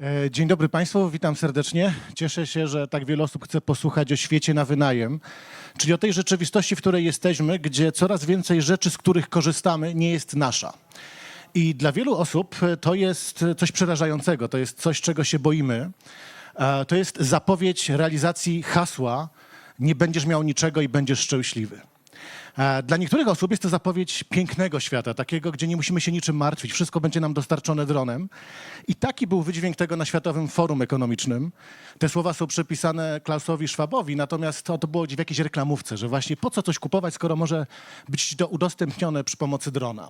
E, Dzień dobry Państwu, witam serdecznie. Cieszę się, że tak wiele osób chce posłuchać o świecie na wynajem, czyli o tej rzeczywistości, w której jesteśmy, gdzie coraz więcej rzeczy, z których korzystamy, nie jest nasza. I dla wielu osób to jest coś przerażającego, to jest coś, czego się boimy. E, To jest zapowiedź realizacji hasła nie będziesz miał niczego i będziesz szczęśliwy. Dla niektórych osób jest to zapowiedź pięknego świata, takiego, gdzie nie musimy się niczym martwić, wszystko będzie nam dostarczone dronem. I taki był wydźwięk tego na Światowym Forum Ekonomicznym. Te słowa są przypisane Klausowi Schwabowi, natomiast to, to było w jakiejś reklamówce, że właśnie po co coś kupować, skoro może być to udostępnione przy pomocy drona.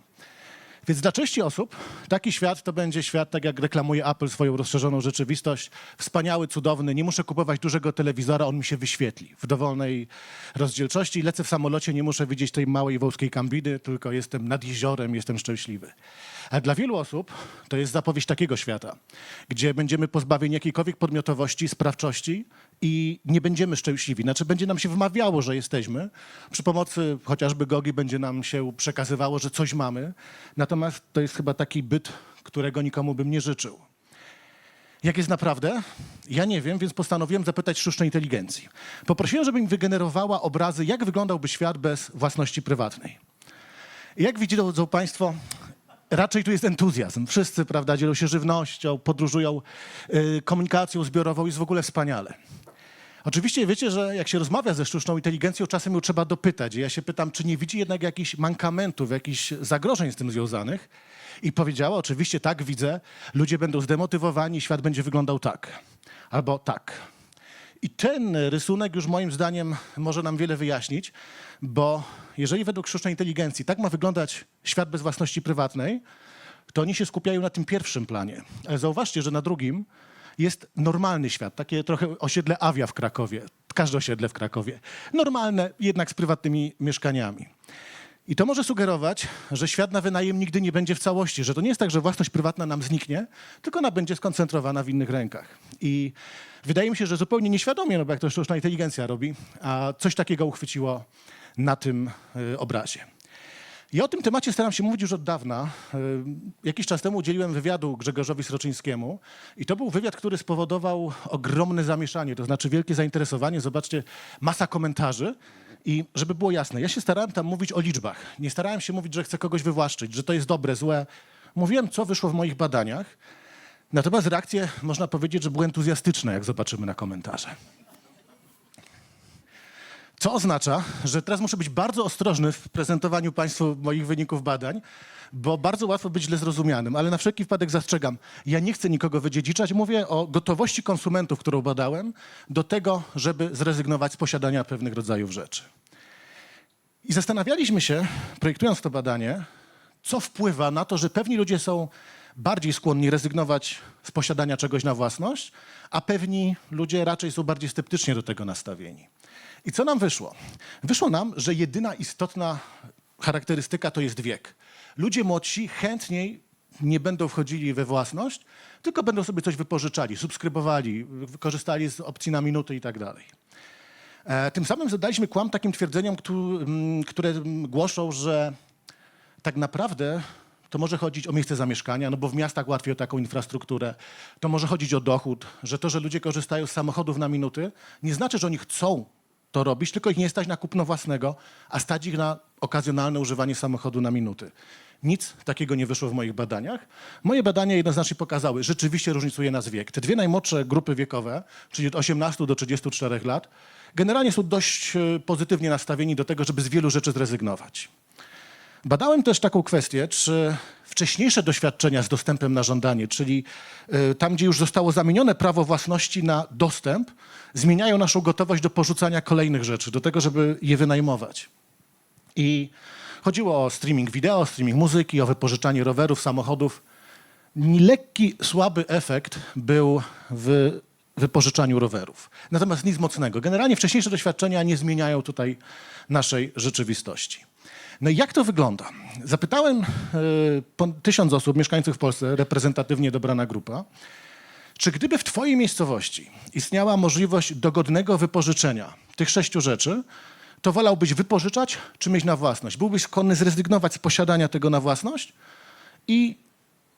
Więc dla części osób taki świat to będzie świat, tak jak reklamuje Apple swoją rozszerzoną rzeczywistość. Wspaniały, cudowny, nie muszę kupować dużego telewizora, on mi się wyświetli w dowolnej rozdzielczości. Lecę w samolocie, nie muszę widzieć tej małej wąskiej kambidy, tylko jestem nad jeziorem, jestem szczęśliwy. Dla wielu osób to jest zapowiedź takiego świata, gdzie będziemy pozbawieni jakiejkolwiek podmiotowości, sprawczości i nie będziemy szczęśliwi. Znaczy będzie nam się wmawiało, że jesteśmy. Przy pomocy chociażby Gogi będzie nam się przekazywało, że coś mamy. Natomiast to jest chyba taki byt, którego nikomu bym nie życzył. Jak jest naprawdę? Ja nie wiem, więc postanowiłem zapytać sztucznej inteligencji. Poprosiłem, żeby mi wygenerowała obrazy, jak wyglądałby świat bez własności prywatnej. Jak widzą Państwo, raczej tu jest entuzjazm. Wszyscy, prawda, dzielą się żywnością, podróżują y, komunikacją zbiorową, jest w ogóle wspaniale. Oczywiście wiecie, że jak się rozmawia ze sztuczną inteligencją, czasem ją trzeba dopytać. Ja się pytam, czy nie widzi jednak jakichś mankamentów, jakichś zagrożeń z tym związanych. I powiedziała, oczywiście tak, widzę, ludzie będą zdemotywowani, świat będzie wyglądał tak. Albo tak. I ten rysunek już moim zdaniem może nam wiele wyjaśnić, bo jeżeli według sztucznej inteligencji tak ma wyglądać świat bez własności prywatnej, to oni się skupiają na tym pierwszym planie. Ale zauważcie, że na drugim jest normalny świat, takie trochę osiedle Awia w Krakowie, każde osiedle w Krakowie. Normalne, jednak z prywatnymi mieszkaniami. I to może sugerować, że świat na wynajem nigdy nie będzie w całości, że to nie jest tak, że własność prywatna nam zniknie, tylko ona będzie skoncentrowana w innych rękach. I wydaje mi się, że zupełnie nieświadomie, no bo jak to sztuczna inteligencja robi, a coś takiego uchwyciło na tym y, obrazie. Ja o tym temacie staram się mówić już od dawna. Y, Jakiś czas temu udzieliłem wywiadu Grzegorzowi Sroczyńskiemu i to był wywiad, który spowodował ogromne zamieszanie, to znaczy wielkie zainteresowanie. Zobaczcie, masa komentarzy. I żeby było jasne, ja się starałem tam mówić o liczbach. Nie starałem się mówić, że chcę kogoś wywłaszczyć, że to jest dobre, złe. Mówiłem, co wyszło w moich badaniach. Natomiast reakcje, można powiedzieć, że były entuzjastyczne, jak zobaczymy na komentarze. Co oznacza, że teraz muszę być bardzo ostrożny w prezentowaniu Państwu moich wyników badań, bo bardzo łatwo być źle zrozumianym, ale na wszelki wypadek zastrzegam. Ja nie chcę nikogo wydziedziczać, mówię o gotowości konsumentów, którą badałem, do tego, żeby zrezygnować z posiadania pewnych rodzajów rzeczy. I zastanawialiśmy się, projektując to badanie, co wpływa na to, że pewni ludzie są bardziej skłonni rezygnować z posiadania czegoś na własność, a pewni ludzie raczej są bardziej sceptycznie do tego nastawieni. I co nam wyszło? Wyszło nam, że jedyna istotna charakterystyka to jest wiek. Ludzie młodsi chętniej nie będą wchodzili we własność, tylko będą sobie coś wypożyczali, subskrybowali, korzystali z opcji na minuty i tak dalej. E, Tym samym zadaliśmy kłam takim twierdzeniom, które głoszą, że tak naprawdę to może chodzić o miejsce zamieszkania, no bo w miastach łatwiej o taką infrastrukturę. To może chodzić o dochód, że to, że ludzie korzystają z samochodów na minuty, nie znaczy, że oni chcą to robić, tylko ich nie stać na kupno własnego, a stać ich na okazjonalne używanie samochodu na minuty. Nic takiego nie wyszło w moich badaniach. Moje badania jednoznacznie pokazały, rzeczywiście różnicuje nas wiek. Te dwie najmłodsze grupy wiekowe, czyli od 18 do 34 lat, generalnie są dość e, pozytywnie nastawieni do tego, żeby z wielu rzeczy zrezygnować. Badałem też taką kwestię, czy wcześniejsze doświadczenia z dostępem na żądanie, czyli y, tam, gdzie już zostało zamienione prawo własności na dostęp, zmieniają naszą gotowość do porzucania kolejnych rzeczy, do tego, żeby je wynajmować. I chodziło o streaming wideo, streaming muzyki, o wypożyczanie rowerów, samochodów. Lekki, słaby efekt był w wypożyczaniu rowerów. Natomiast nic mocnego. Generalnie wcześniejsze doświadczenia nie zmieniają tutaj naszej rzeczywistości. No i jak to wygląda? Zapytałem y, tysiąc osób, mieszkańców w Polsce, reprezentatywnie dobrana grupa, czy gdyby w Twojej miejscowości istniała możliwość dogodnego wypożyczenia tych sześciu rzeczy, to wolałbyś wypożyczać czy mieć na własność? Byłbyś skłonny zrezygnować z posiadania tego na własność i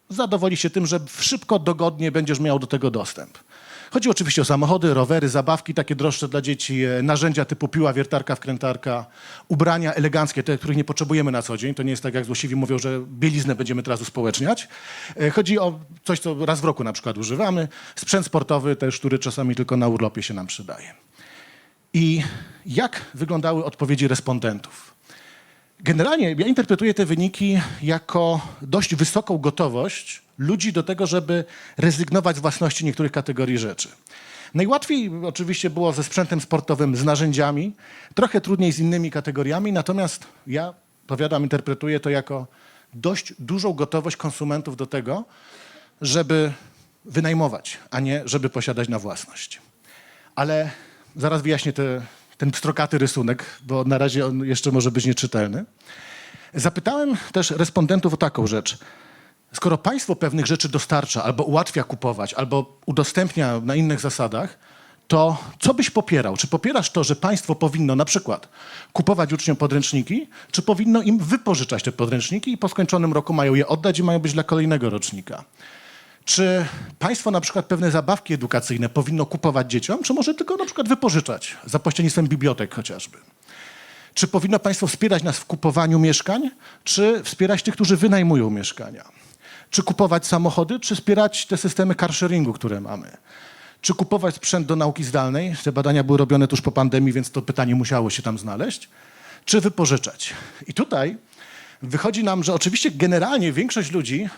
zadowoli się tym, że szybko, dogodnie będziesz miał do tego dostęp. Chodzi oczywiście o samochody, rowery, zabawki takie droższe dla dzieci, e, narzędzia typu piła, wiertarka, wkrętarka, ubrania eleganckie, te, których nie potrzebujemy na co dzień. To nie jest tak, jak złośliwi mówią, że bieliznę będziemy teraz uspołeczniać. E, Chodzi o coś, co raz w roku na przykład używamy. Sprzęt sportowy też, który czasami tylko na urlopie się nam przydaje. I jak wyglądały odpowiedzi respondentów? Generalnie ja interpretuję te wyniki jako dość wysoką gotowość ludzi do tego, żeby rezygnować z własności niektórych kategorii rzeczy. Najłatwiej oczywiście było ze sprzętem sportowym, z narzędziami, trochę trudniej z innymi kategoriami, natomiast ja, powiadam, interpretuję to jako dość dużą gotowość konsumentów do tego, żeby wynajmować, a nie żeby posiadać na własność. Ale zaraz wyjaśnię te, ten pstrokaty rysunek, bo na razie on jeszcze może być nieczytelny. Zapytałem też respondentów o taką rzecz. Skoro państwo pewnych rzeczy dostarcza, albo ułatwia kupować, albo udostępnia na innych zasadach, to co byś popierał? Czy popierasz to, że państwo powinno na przykład kupować uczniom podręczniki, czy powinno im wypożyczać te podręczniki i po skończonym roku mają je oddać i mają być dla kolejnego rocznika? Czy państwo na przykład pewne zabawki edukacyjne powinno kupować dzieciom, czy może tylko na przykład wypożyczać za pośrednictwem bibliotek chociażby? Czy powinno państwo wspierać nas w kupowaniu mieszkań, czy wspierać tych, którzy wynajmują mieszkania? Czy kupować samochody, czy wspierać te systemy carsharingu, które mamy? Czy kupować sprzęt do nauki zdalnej? Te badania były robione tuż po pandemii, więc to pytanie musiało się tam znaleźć. Czy wypożyczać? I tutaj wychodzi nam, że oczywiście generalnie większość ludzi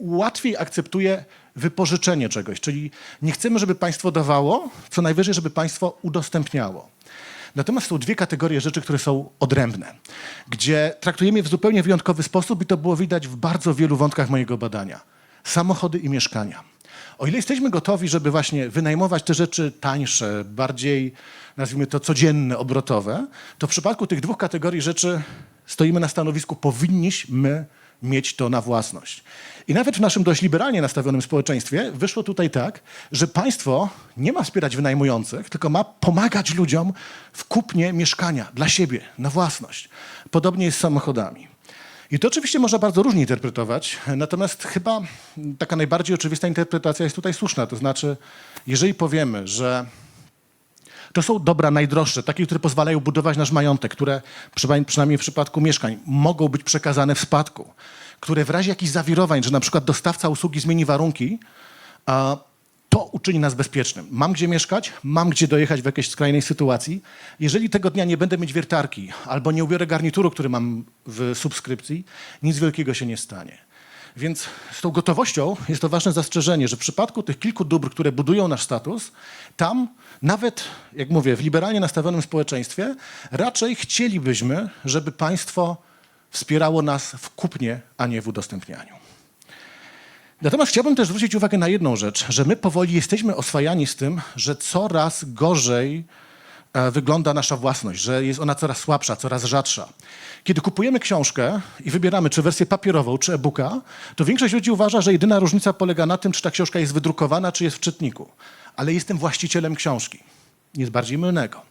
łatwiej akceptuje wypożyczenie czegoś, czyli nie chcemy, żeby państwo dawało, co najwyżej, żeby państwo udostępniało. Natomiast są dwie kategorie rzeczy, które są odrębne, gdzie traktujemy je w zupełnie wyjątkowy sposób i to było widać w bardzo wielu wątkach mojego badania. Samochody i mieszkania. O ile jesteśmy gotowi, żeby właśnie wynajmować te rzeczy tańsze, bardziej, nazwijmy to, codzienne, obrotowe, to w przypadku tych dwóch kategorii rzeczy stoimy na stanowisku, powinniśmy mieć to na własność. I nawet w naszym dość liberalnie nastawionym społeczeństwie wyszło tutaj tak, że państwo nie ma wspierać wynajmujących, tylko ma pomagać ludziom w kupnie mieszkania dla siebie, na własność. Podobnie jest z samochodami. I to oczywiście można bardzo różnie interpretować, natomiast chyba taka najbardziej oczywista interpretacja jest tutaj słuszna. To znaczy, jeżeli powiemy, że to są dobra najdroższe, takie, które pozwalają budować nasz majątek, które przyna- przynajmniej w przypadku mieszkań mogą być przekazane w spadku, które w razie jakichś zawirowań, że na przykład dostawca usługi zmieni warunki, a to uczyni nas bezpiecznym. Mam gdzie mieszkać, mam gdzie dojechać w jakiejś skrajnej sytuacji. Jeżeli tego dnia nie będę mieć wiertarki albo nie ubiorę garnituru, który mam w subskrypcji, nic wielkiego się nie stanie. Więc z tą gotowością jest to ważne zastrzeżenie, że w przypadku tych kilku dóbr, które budują nasz status, tam nawet, jak mówię, w liberalnie nastawionym społeczeństwie, raczej chcielibyśmy, żeby państwo wspierało nas w kupnie, a nie w udostępnianiu. Natomiast chciałbym też zwrócić uwagę na jedną rzecz, że my powoli jesteśmy oswajani z tym, że coraz gorzej wygląda nasza własność, że jest ona coraz słabsza, coraz rzadsza. Kiedy kupujemy książkę i wybieramy czy wersję papierową, czy e-booka, to większość ludzi uważa, że jedyna różnica polega na tym, czy ta książka jest wydrukowana, czy jest w czytniku. Ale jestem właścicielem książki. Nic bardziej mylnego.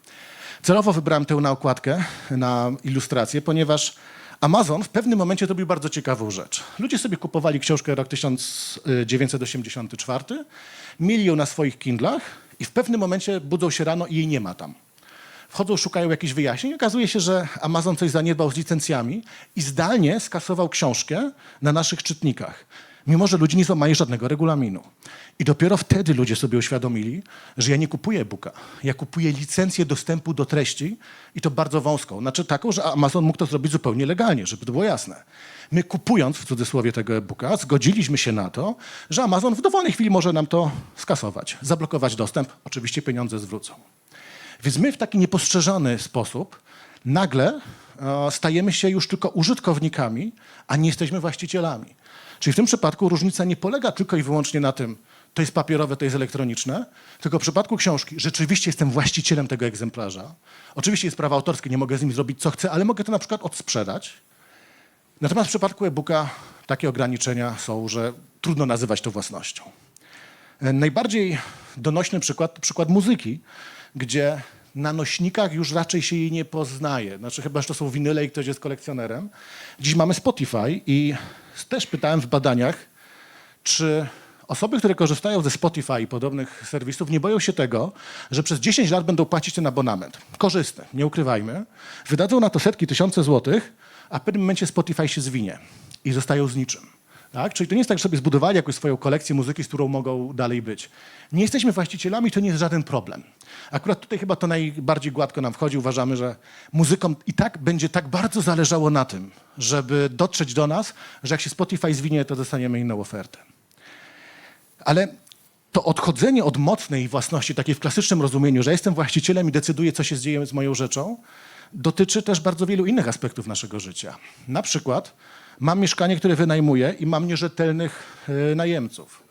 Celowo wybrałem tę na okładkę, na ilustrację, ponieważ Amazon w pewnym momencie zrobił bardzo ciekawą rzecz. Ludzie sobie kupowali książkę rok 1984, mieli ją na swoich Kindlach i w pewnym momencie budzą się rano i jej nie ma tam. Wchodzą, szukają jakichś wyjaśnień. Okazuje się, że Amazon coś zaniedbał z licencjami i zdalnie skasował książkę na naszych czytnikach, mimo że ludzie nie złamali żadnego regulaminu. I dopiero wtedy ludzie sobie uświadomili, że ja nie kupuję e-booka, ja kupuję licencję dostępu do treści i to bardzo wąską. Znaczy taką, że Amazon mógł to zrobić zupełnie legalnie, żeby to było jasne. My kupując w cudzysłowie tego e-booka, zgodziliśmy się na to, że Amazon w dowolnej chwili może nam to skasować, zablokować dostęp, oczywiście pieniądze zwrócą. Więc my w taki niepostrzeżony sposób nagle e, stajemy się już tylko użytkownikami, a nie jesteśmy właścicielami. Czyli w tym przypadku różnica nie polega tylko i wyłącznie na tym, to jest papierowe, to jest elektroniczne, tylko w przypadku książki rzeczywiście jestem właścicielem tego egzemplarza. Oczywiście jest prawo autorskie, nie mogę z nim zrobić co chcę, ale mogę to na przykład odsprzedać. Natomiast w przypadku e-booka takie ograniczenia są, że trudno nazywać to własnością. E, Najbardziej donośny przykład przykład muzyki, gdzie na nośnikach już raczej się jej nie poznaje. Znaczy chyba, że to są winyle i ktoś jest kolekcjonerem. Dziś mamy Spotify i też pytałem w badaniach Czy osoby, które korzystają ze Spotify i podobnych serwisów, nie boją się tego, że przez 10 lat będą płacić ten abonament? Korzystny, nie ukrywajmy. Wydadzą na to setki, tysiące złotych, a w pewnym momencie Spotify się zwinie i zostają z niczym. Tak? Czyli to nie jest tak, że sobie zbudowali jakąś swoją kolekcję muzyki, z którą mogą dalej być. Nie jesteśmy właścicielami, to nie jest żaden problem. Akurat tutaj chyba to najbardziej gładko nam wchodzi. Uważamy, że muzykom i tak będzie tak bardzo zależało na tym, żeby dotrzeć do nas, że jak się Spotify zwinie, to dostaniemy inną ofertę. Ale to odchodzenie od mocnej własności, takiej w klasycznym rozumieniu, że jestem właścicielem i decyduję, co się dzieje z moją rzeczą, dotyczy też bardzo wielu innych aspektów naszego życia. Na przykład mam mieszkanie, które wynajmuję i mam nierzetelnych e, najemców.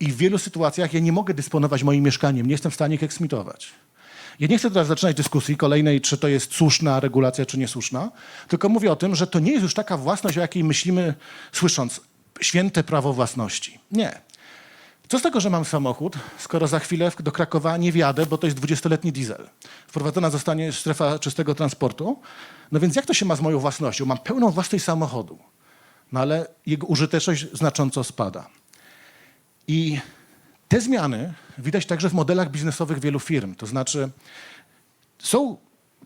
I w wielu sytuacjach ja nie mogę dysponować moim mieszkaniem, nie jestem w stanie ich eksmitować. Ja nie chcę teraz zaczynać dyskusji kolejnej, czy to jest słuszna regulacja, czy niesłuszna, tylko mówię o tym, że to nie jest już taka własność, o jakiej myślimy, słysząc święte prawo własności. Nie. Co z tego, że mam samochód, skoro za chwilę do Krakowa nie wjadę, bo to jest 20-letni diesel. Wprowadzona zostanie strefa czystego transportu. No więc jak to się ma z moją własnością? Mam pełną własność samochodu, no ale jego użyteczność znacząco spada. I te zmiany widać także w modelach biznesowych wielu firm. To znaczy, są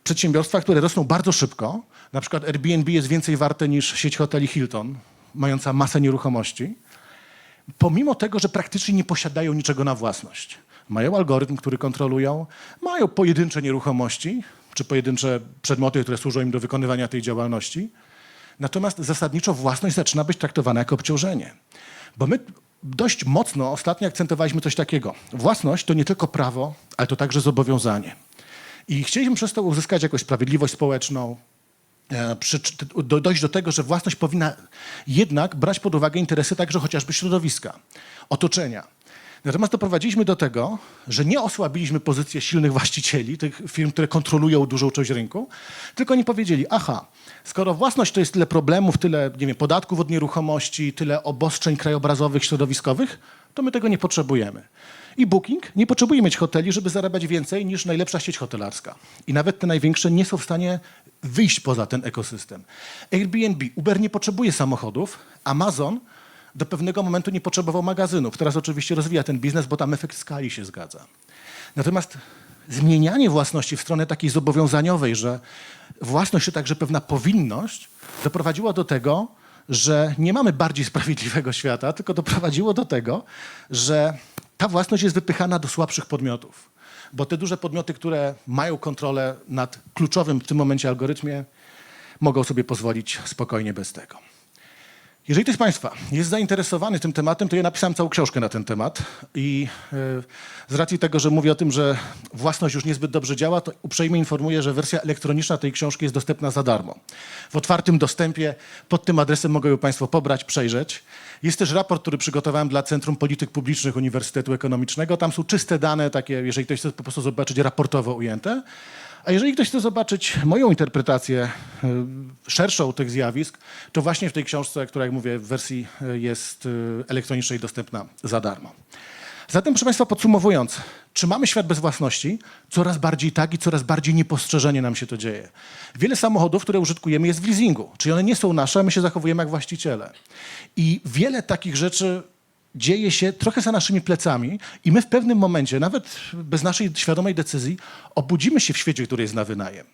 przedsiębiorstwa, które rosną bardzo szybko. Na przykład Airbnb jest więcej warte niż sieć hoteli Hilton, mająca masę nieruchomości pomimo tego, że praktycznie nie posiadają niczego na własność. Mają algorytm, który kontrolują, mają pojedyncze nieruchomości, czy pojedyncze przedmioty, które służą im do wykonywania tej działalności. Natomiast zasadniczo własność zaczyna być traktowana jako obciążenie. Bo my dość mocno ostatnio akcentowaliśmy coś takiego. Własność to nie tylko prawo, ale to także zobowiązanie. I chcieliśmy przez to uzyskać jakąś sprawiedliwość społeczną, e, dojść do tego, że własność powinna jednak brać pod uwagę interesy także chociażby środowiska, otoczenia. Natomiast doprowadziliśmy do tego, że nie osłabiliśmy pozycję silnych właścicieli, tych firm, które kontrolują dużą część rynku, tylko oni powiedzieli, aha, skoro własność to jest tyle problemów, tyle nie wiem, podatków od nieruchomości, tyle obostrzeń krajobrazowych, środowiskowych, to my tego nie potrzebujemy. I Booking nie potrzebuje mieć hoteli, żeby zarabiać więcej niż najlepsza sieć hotelarska. I nawet te największe nie są w stanie wyjść poza ten ekosystem. Airbnb, Uber nie potrzebuje samochodów, Amazon do pewnego momentu nie potrzebował magazynów. Teraz oczywiście rozwija ten biznes, bo tam efekt skali się zgadza. Natomiast zmienianie własności w stronę takiej zobowiązaniowej, że własność to także pewna powinność, doprowadziło do tego, że nie mamy bardziej sprawiedliwego świata, tylko doprowadziło do tego, że ta własność jest wypychana do słabszych podmiotów. Bo te duże podmioty, które mają kontrolę nad kluczowym w tym momencie algorytmie, mogą sobie pozwolić spokojnie bez tego. Jeżeli ktoś z Państwa jest zainteresowany tym tematem, to ja napisałem całą książkę na ten temat i e, z racji tego, że mówię o tym, że własność już niezbyt dobrze działa, to uprzejmie informuję, że wersja elektroniczna tej książki jest dostępna za darmo. W otwartym dostępie pod tym adresem mogą ją Państwo pobrać, przejrzeć. Jest też raport, który przygotowałem dla Centrum Polityk Publicznych Uniwersytetu Ekonomicznego. Tam są czyste dane, takie, jeżeli ktoś chce po prostu zobaczyć, raportowo ujęte. A jeżeli ktoś chce zobaczyć moją interpretację y, szerszą tych zjawisk, to właśnie w tej książce, która, jak mówię, w wersji y, jest y, elektronicznej dostępna za darmo. Zatem, proszę Państwa, podsumowując, czy mamy świat bez własności? Coraz bardziej tak i coraz bardziej niepostrzeżenie nam się to dzieje. Wiele samochodów, które użytkujemy, jest w leasingu, czyli one nie są nasze, my się zachowujemy jak właściciele. I wiele takich rzeczy dzieje się trochę za naszymi plecami i my w pewnym momencie, nawet bez naszej świadomej decyzji, obudzimy się w świecie, który jest na wynajem.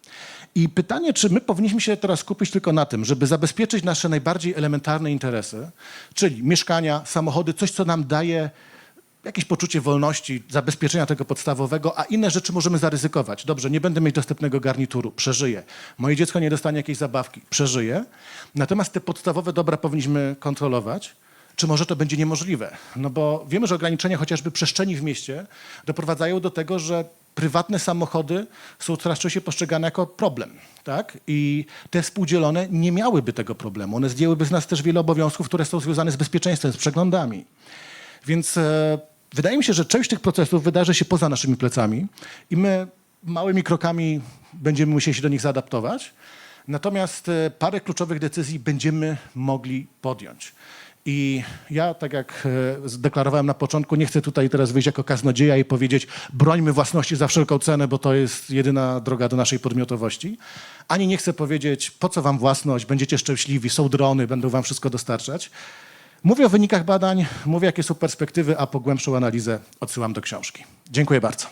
I pytanie, czy my powinniśmy się teraz skupić tylko na tym, żeby zabezpieczyć nasze najbardziej elementarne interesy, czyli mieszkania, samochody, coś, co nam daje jakieś poczucie wolności, zabezpieczenia tego podstawowego, a inne rzeczy możemy zaryzykować. Dobrze, nie będę mieć dostępnego garnituru, przeżyję. Moje dziecko nie dostanie jakiejś zabawki, przeżyję. Natomiast te podstawowe dobra powinniśmy kontrolować. Czy może to będzie niemożliwe? No bo wiemy, że ograniczenia chociażby przestrzeni w mieście doprowadzają do tego, że prywatne samochody są coraz częściej postrzegane jako problem. Tak? I te współdzielone nie miałyby tego problemu. One zdjęłyby z nas też wiele obowiązków, które są związane z bezpieczeństwem, z przeglądami. Więc e, wydaje mi się, że część tych procesów wydarzy się poza naszymi plecami i my małymi krokami będziemy musieli się do nich zaadaptować. Natomiast e, parę kluczowych decyzji będziemy mogli podjąć. I ja, tak jak e, zdeklarowałem na początku, nie chcę tutaj teraz wyjść jako kaznodzieja i powiedzieć, brońmy własności za wszelką cenę, bo to jest jedyna droga do naszej podmiotowości. Ani nie chcę powiedzieć, po co wam własność, będziecie szczęśliwi, są drony, będą wam wszystko dostarczać. Mówię o wynikach badań, mówię jakie są perspektywy, a po głębszą analizę odsyłam do książki. Dziękuję bardzo.